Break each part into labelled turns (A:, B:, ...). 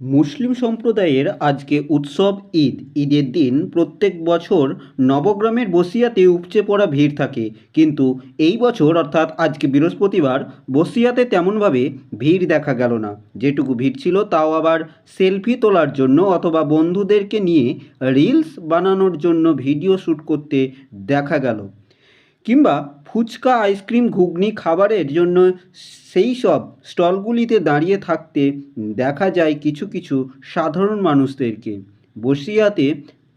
A: মুসলিম সম্প্রদায়ের আজকে উৎসব ঈদ। ঈদের দিন প্রত্যেক বছর নবগ্রামের বসিয়াতে উপচে পড়া ভিড় থাকে। কিন্তু এই বছর, অর্থাৎ আজকে বৃহস্পতিবার, বসিয়াতে তেমনভাবে ভিড় দেখা গেল না। যেটুকু ভিড় ছিল, তাও আবার সেলফি তোলার জন্য অথবা বন্ধুদেরকে নিয়ে রিলস বানানোর জন্য ভিডিও শ্যুট করতে দেখা গেল। কিংবা ফুচকা, আইসক্রিম, ঘুগনি খাবারের জন্য সেই সব স্টলগুলিতে দাঁড়িয়ে থাকতে দেখা যায় কিছু কিছু সাধারণ মানুষদেরকে। বসিয়াতে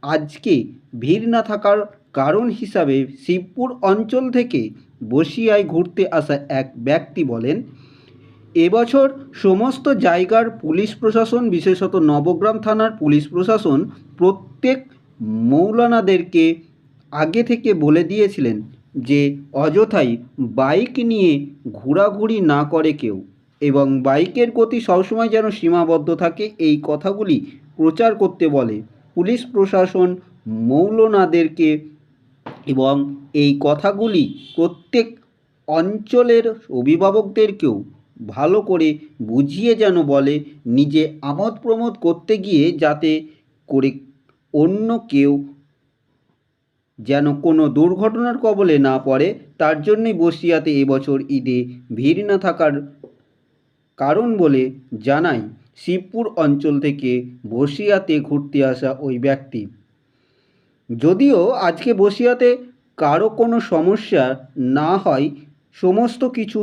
A: আজকে ভিড় না থাকার কারণ হিসাবে শিবপুর অঞ্চল থেকে বসিয়ায় ঘুরতে আসা এক ব্যক্তি বলেন এবছর সমস্ত জায়গার পুলিশ প্রশাসন, বিশেষত নবগ্রাম থানার পুলিশ প্রশাসন প্রত্যেক মৌলানাদেরকে আগে থেকে বলে দিয়েছিলেন যে অযথাই বাইক নিয়ে ঘোরাঘুরি না করে কেউ এবং বাইকের গতি সবসময় যেন সীমাবদ্ধ থাকে, এই কথাগুলি প্রচার করতে বলে পুলিশ প্রশাসন মৌলনাদেরকে এবং এই কথাগুলি প্রত্যেক অঞ্চলের অভিভাবকদেরকেও ভালো করে বুঝিয়ে যেন বলে, নিজে আমোদ প্রমোদ করতে গিয়ে যাতে করে অন্য কেউ যেন কোনো দুর্ঘটনার কবলে না পড়ে, তার জন্যই বসিয়াতে এবছর ঈদে ভিড় না থাকার কারণ বলে জানায় শিবপুর অঞ্চল থেকে বসিয়াতে ঘুরতে আসা ওই ব্যক্তি। যদিও আজকে বসিয়াতে কারও কোনো সমস্যা না হয়, সমস্ত কিছু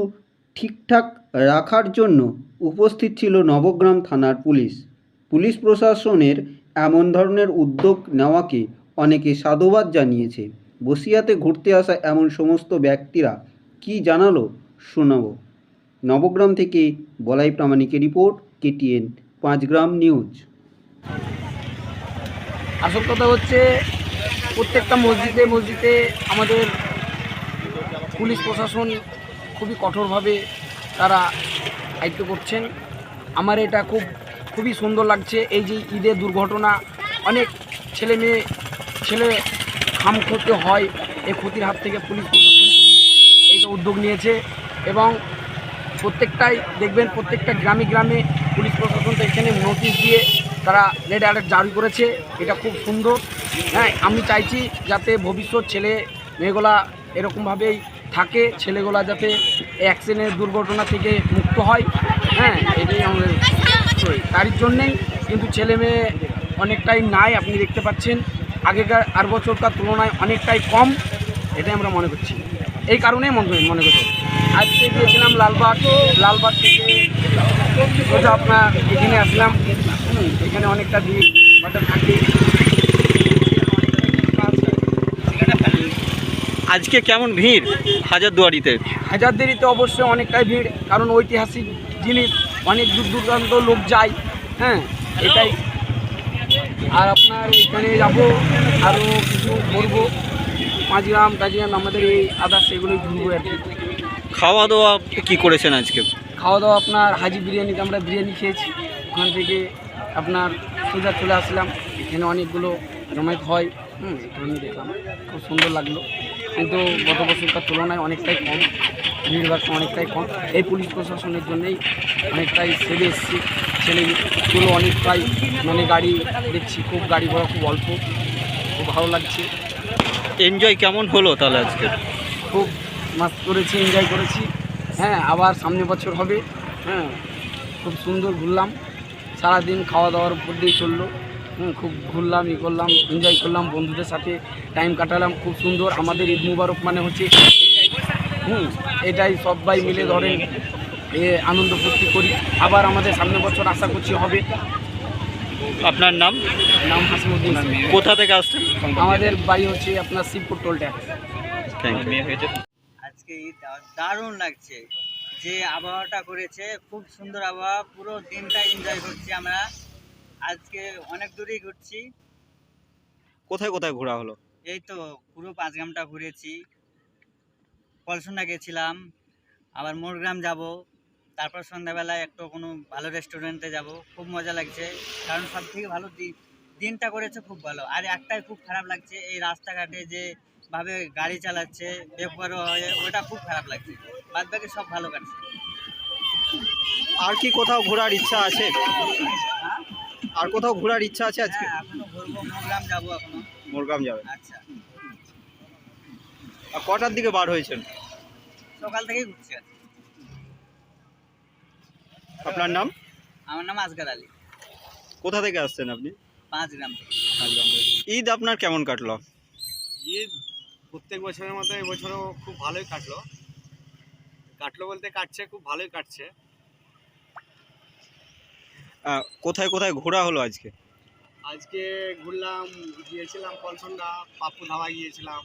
A: ঠিকঠাক রাখার জন্য উপস্থিত ছিল নবগ্রাম থানার পুলিশ। পুলিশ প্রশাসনের এমন ধরনের উদ্যোগ নেওয়াকে অনেকে সাধুবাদ জানিয়েছে, বসিয়াতে ঘুরতে আসা এমন সমস্ত ব্যক্তিরা কি জানালো শোনাবো। নবগ্রাম থেকে বলাই প্রামাণিকের রিপোর্ট, কেটিএন পাঁচ গ্রাম নিউজ।
B: আসল কথা হচ্ছে, প্রত্যেকটা মসজিদে মসজিদে আমাদের পুলিশ প্রশাসন খুবই কঠোরভাবে তারা দায়িত্ব করছেন। আমার এটা খুব, খুবই সুন্দর লাগছে, এই যে ঈদের দুর্ঘটনা, অনেক ছেলে মেয়ে ছেলে খাম ক্ষতি হয় এই ক্ষতির হাত থেকে পুলিশ প্রশাসন এইটা উদ্যোগ নিয়েছে এবং প্রত্যেকটাই দেখবেন, প্রত্যেকটা গ্রামে গ্রামে পুলিশ প্রশাসন তো এখানে নোটিশ দিয়ে তারা রেড অ্যালার্ট জারি করেছে। এটা খুব সুন্দর। হ্যাঁ আমি চাইছি যাতে ভবিষ্যৎ ছেলে মেয়েগুলা এরকমভাবেই থাকে, ছেলেগুলা যাতে অ্যাক্সিডেন্ট দুর্ঘটনা থেকে মুক্ত হয়। হ্যাঁ এটাই আমাদের। তার জন্যেই কিন্তু ছেলে মেয়ে অনেকটাই নাই, আপনি দেখতে পাচ্ছেন। আগেকার আর বছরকার তুলনায় অনেকটাই কম এটাই আমরা মনে করছি। এই কারণেই মনে মনে করছি আজকে গিয়েছিলাম লালবাগ লালবাগ থেকে সোজা আপনার এখানে আসলাম। এখানে অনেকটা ভিড় বাটার থাকে
A: আজকে কেমন ভিড় হাজারদুয়ারিতে?
B: হাজারদুয়ারিতে অবশ্যই অনেকটাই ভিড় কারণ ঐতিহাসিক জিনিস অনেক দূর দূরান্ত লোক যায় হ্যাঁ এটাই। আর আপনার এখানে যাব আরও কিছু ঘুরবো পাঁচগ্রাম টাচগ্রাম আমাদের এই আদার্স এগুলোই ঘুরবো আর কি।
A: খাওয়া দাওয়া কি করেছেন আজকে?
B: খাওয়া দাওয়া আপনার হাজি বিরিয়ানিতে আমরা বিরিয়ানি খেয়েছি। ওখান থেকে আপনার সোজা চলে আসলাম। এখানে অনেকগুলো জমায়েত হয়। হুম দেখলাম। খুব সুন্দর লাগল। কিন্তু গত বছরকার তুলনায় অনেকটাই কম। ভিড়ভাড় অনেকটাই কম। এই পুলিশ প্রশাসনের জন্যই অনেকটাই সেরে এসেছি। ছেলেগুলো অনেকটাই মানে গাড়ি দেখছি খুব গাড়ি ঘোড়া খুব অল্প খুব ভালো লাগছে।
A: এনজয় কেমন হলো তাহলে আজকে?
B: খুব মাস্ত করেছি এনজয় করেছি। হ্যাঁ আবার সামনে বছর হবে হ্যাঁ খুব সুন্দর ঘুরলাম। সারাদিন খাওয়া দাওয়ার উপর দিয়ে চলল হুম, খুব ঘুরলাম ই করলাম এনজয় করলাম বন্ধুদের সাথে টাইম কাটালাম খুব সুন্দর। আমাদের ঈদ মুবারক মানে হচ্ছে হুম এটাই সবাই মিলে ধরেন আনন্দ ফুর্তি করি। আবার আমাদের সামনে বছর আশা করছি হবে।
A: আপনার নাম?
B: নাম হাসিমুদ্দিন।
A: কোথা থেকে আসছেন?
B: আমাদের বাড়ি হচ্ছে আপনার শিবপুর টোল ট্যাক্স।
A: থ্যাংক
C: আজকে দারুণ লাগছে যে আবহাওয়াটা করেছে খুব সুন্দর আবহাওয়া পুরো দিনটা এনজয় করছি আমরা। আজকে অনেক দূরেই ঘুরছি।
A: কোথায় কোথায় ঘোরা হলো?
C: এই তো পুরো পাঁচ গ্রামটা ঘুরেছি। পলসুন্ডা গেছিলাম আবার মোরগ্রাম যাব। তারপর সন্ধ্যাবেলায় একটু কোনো ভালো রেস্টুরেন্টে যাব খুব মজা লাগছে। কারণ সব থেকে ভালো দিনটা করেছে খুব ভালো। আর একটাই খুব খারাপ লাগছে এই রাস্তাঘাটে যে ভাবে গাড়ি চালাচ্ছে বেপরোয়া হয়ে ওটা খুব খারাপ লাগছে। বাদ বাকি সব ভালো কাটছে।
A: আর কি কোথাও ঘোরার ইচ্ছা আছে?
C: হ্যাঁ?
D: আর কোথাও ঘোরার ইচ্ছা আছে আজকে?
C: হ্যাঁ এখনও ঘুরবো মোগ্রাম যাব এখনও।
D: মোরগ্রাম যাবে।
C: আচ্ছা।
D: আর কটার দিকে বার হয়েছেন?
C: সকাল থেকেই ঘুরছি আজকে।
D: আপনার নাম?
C: আমার নাম আসগার আলী।
D: কোথা থেকে আসছেন আপনি?
C: পাঁচ গ্রাম থেকে।
D: ঈদ আপনার কেমন কাটলো?
E: ঈদ প্রত্যেক বছরের মতো এবছরও খুব ভালোই কাটলো। কাটলো বলতে কাটছে খুব ভালোই কাটছে।
D: কোথায় কোথায় ঘোরা হলো আজকে?
E: আজকে ঘুরলাম গিয়েছিলাম পলসন্ডা পাপ্পু ধাবা গিয়েছিলাম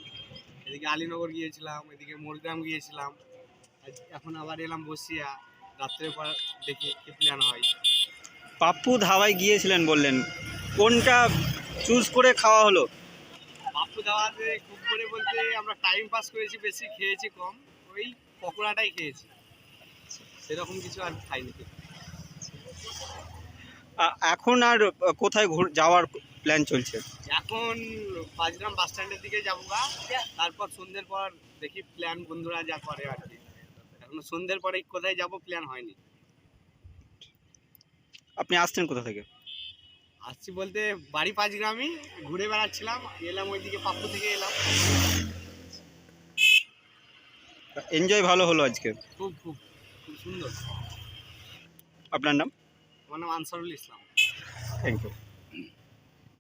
E: এদিকে আলীনগর গিয়েছিলাম এদিকে মোরগ্রাম গিয়েছিলাম। এখন আবার এলাম বসিয়া। রাত্রের পর দেখি কি প্ল্যান হয়।
D: পাপ্পু ধাবায় গিয়েছিলেন বললেন কোনটা চুজ করে খাওয়া হলো?
E: পাপ্পু ধাবাতে খুব করে বলতে আমরা টাইম পাস করেছি বেশি খেয়েছি কম ওই পকোড়াটাই খেয়েছি। সেরকম কিছু আর খাইনি।
D: এখন আর কোথায় ঘুর- যাওয়ার প্ল্যান চলছে?
E: এখন পাঁচগ্রাম বাস স্ট্যান্ডের দিকে যাব তারপর সন্ধ্যের পর দেখি প্ল্যান বন্ধুরা যা করে আর কি। এখন সন্ধ্যের পরে কোথায় যাব প্ল্যান হয়নি।
D: আপনি আসছেন কোথা থেকে?
E: আসছি বলতে বাড়ি পাঁচগ্রামই ঘুরে বেড়াচ্ছিলাম এলাম ওইদিকে পাপ্পু থেকে এলাম।
D: এনজয় ভালো হলো আজকে।
E: খুব খুব খুব সুন্দর।
D: আপনার নাম?
E: আমার নাম আনসারুল ইসলাম।
D: Thank you